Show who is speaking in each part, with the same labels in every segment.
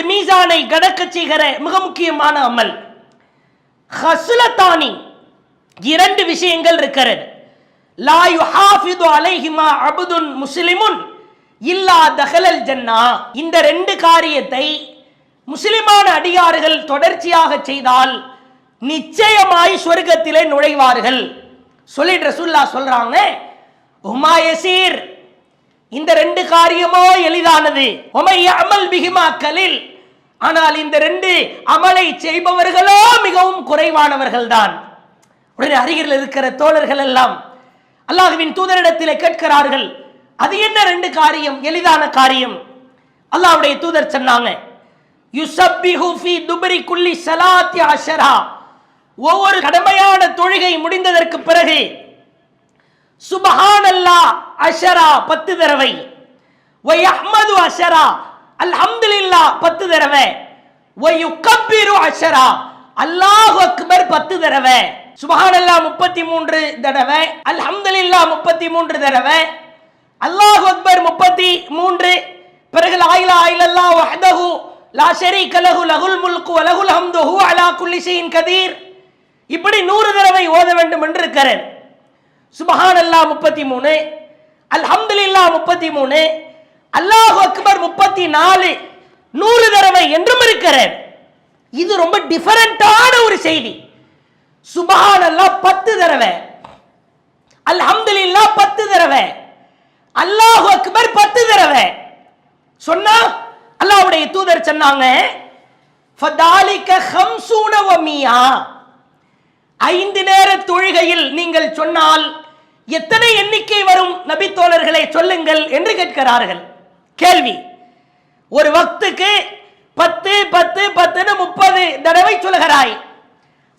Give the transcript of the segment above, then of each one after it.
Speaker 1: அந்த மீசானை கடக்க செய்கிற மிக முக்கியமான அமல். ஹசுலத்தானி இரண்டு விஷயங்கள் இருக்கிறது. லா யுஹாஃபிது அலைஹிமா அபுதுன் முஸ்லிமுன் இல்லா தஹலல் ஜன்னா. இந்த ரெண்டு காரியத்தை முஸ்லிமான அடியார்கள் தொடர்ச்சியாக செய்தால் நிச்சயமாய் சொர்க்கத்திலே நுழைவார்கள். சொல்லிட்டு ரசூல்லா சொல்றாங்க உமாயசீர் இந்த ரெண்டு காரியமோ எளிதானது. உமை அமல் பிகிமாக்களில் ஆனால் இந்த ரெண்டு அமலை செய்பவர்களோ மிகவும் குறைவானவர்கள் தான் உடனே அருகில் இருக்கிற தோழர்கள் எல்லாம் அல்லாஹ்வின் தூதரிடத்திலே கேட்கிறார்கள் அது என்ன ரெண்டு காரியம்? எளிதான காரியம். அல்லாஹ்வுடைய தூதர் சொன்னாங்க யுசப்பிஹு ஃபி துபரி குல்லி சலாத்தி அஷரா. ஒவ்வொரு கடமையான தொழுகை முடிந்ததற்கு பிறகு சுபஹானல்லா அஷரா பத்து தடவை. ஒய் அஹ்மது அஷரா அல்ஹம்துலில்லா பத்து தடவை. ஒய் யுக்கப்பிரு அஷரா. அல்லாஹ் அக்பர் பத்து தடவை. சுபஹானல்லா முப்பத்தி மூன்று தடவை. அல்ஹம்துலில்லா முப்பத்தி மூன்று தடவை. அல்லாஹ் அக்பர் முப்பத்தி மூன்று பிறகு லாயிலா இல்லல்லா வஹதஹு லா ஷரீக லஹு லஹுல் முல்கு வ லஹுல் ஹம்து ஹுவ அலா குல்லி ஷைஇன் கதீர். இப்படி நூறு தடவை ஓத வேண்டும் என்று இருக்கிறேன். சுபஹான் முப்பத்தி மூணு அல்ஹம்துலில்லா முப்பத்தி மூணு அல்லாஹ் இருபத்தி நாலு நூறு தடவை என்றும் இருக்கிறேன். இது ரொம்ப டிஃபரண்டான ஒரு செய்தி. சுபஹான் பத்து தடவை. அல்ஹம்துலில்லா பத்து தடவை. அல்லாஹ் அக்பர் பத்து தடவை. சொன்னா அல்லாஹ்வுடைய தூதர் சொன்னாங்க ஃபதாலிக ஹம்சூன வமியா. ஐந்து நேர தொழுகையில் நீங்கள் சொன்னால் எத்தனை எண்ணிக்கை வரும்? நபி தோழர்களை சொல்லுங்கள் என்று கேட்கிறார்கள். கேள்வி. ஒரு வக்துக்கு பத்து பத்து பத்துன்னு முப்பது தடவை சொல்கிறாய்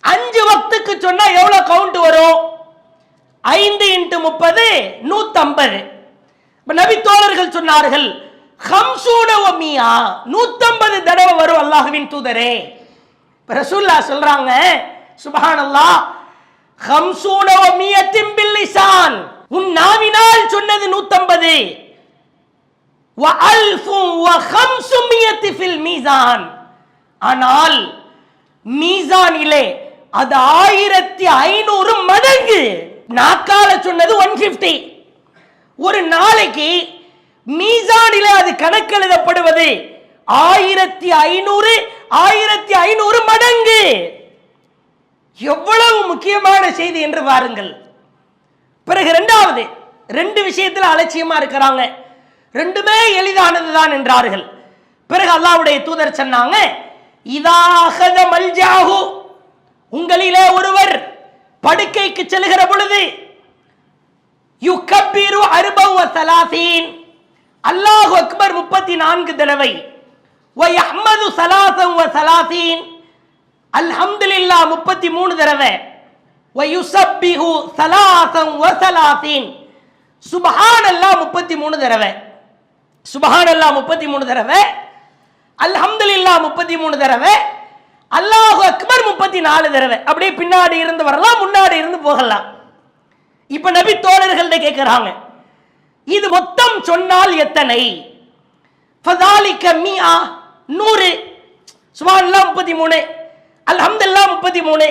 Speaker 1: அஞ்சு வக்துக்கு சொன்னா எவ்வளவு கவுண்ட் வரும்? ஐந்து இன்ட்டு முப்பது நூத்தம்பது. இப்ப நபி தோழர்கள் சொன்னார்கள் ஹம்சூனவமியா நூத்தம்பது தடவை வரும் அல்லாஹுவின் தூதரே. ரசூல்லா சொல்றாங்க சுபஹானல்லாஹ் ஹம்சூன ஒமியத்தின் பில்லிசான் உன் நாவினால் சொன்னது நூத்தம்பது மீசான். ஆனால் மீசானிலே அது ஆயிரத்தி ஐநூறு மடங்கு. நாக்கால சொன்னது ஒன் பிப்டி ஒரு நாளைக்கு மீசானிலே அது கணக்கெழுதப்படுவது ஆயிரத்தி ஐநூறு ஆயிரத்தி ஐநூறு மடங்கு. எவ்வளவு முக்கியமான செய்தி என்று பாருங்கள். பிறகு இரண்டாவது ரெண்டு விஷயத்தில் அலட்சியமா இருக்கிறாங்க. ரெண்டுமே எளிதானது தான் என்றார்கள். பிறகு அல்லாவுடைய தூதர் சொன்னாங்க இதாகத மல்ஜாகு உங்களிலே ஒருவர் படுக்கைக்கு செல்கிற பொழுது யுக்கபீரு அருபவ சலாசீன். அல்லாஹு அக்பர் முப்பத்தி நான்கு தடவை ஒய் அஹ்மது சலாசம் வ சலாசீன். அல்ஹம்துலில்லா முப்பத்தி மூணு தடவை ஒயுசப்பிஹு சலாசம் வ சலாசீன். சுபஹானல்லா முப்பத்தி மூணு தடவை. சுபஹானல்லா முப்பத்தி மூணு தடவை அல்ஹம்துலில்லா முப்பத்தி மூணு தடவை அல்லாஹு அக்பர் முப்பத்தி நாலு தடவை. அப்படியே பின்னாடி இருந்து வரலாம் முன்னாடி இருந்து போகலாம். இப்ப நபி தோழர்கள்ட்ட கேட்கிறாங்க இது மொத்தம் சொன்னால் எத்தனை? ஃபதாலிக்க மியா நூறு. சுபான்லா முப்பத்தி மூணு அல்ஹம்துல்லா முப்பத்தி மூணு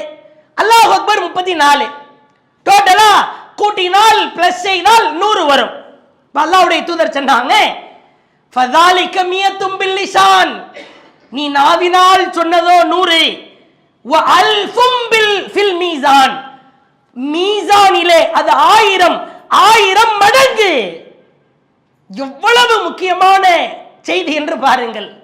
Speaker 1: அல்லாஹ் அக்பர் முப்பத்தி நாலு டோட்டலா கூட்டினால் பிளஸ் செய்தால் நூறு வரும். அல்லாவுடைய தூதர் சொன்னாங்க ஃபதாலிக்க மியத்தும் பில்லிசான் நீ நாவினால் சொன்னதோ நூறு. வ அல்ஃபும் பில் ஃபில் மீசான் மீசானிலே அது ஆயிரம். ஆயிரம் மடங்கு. எவ்வளவு முக்கியமான செய்தி என்று பாருங்கள்.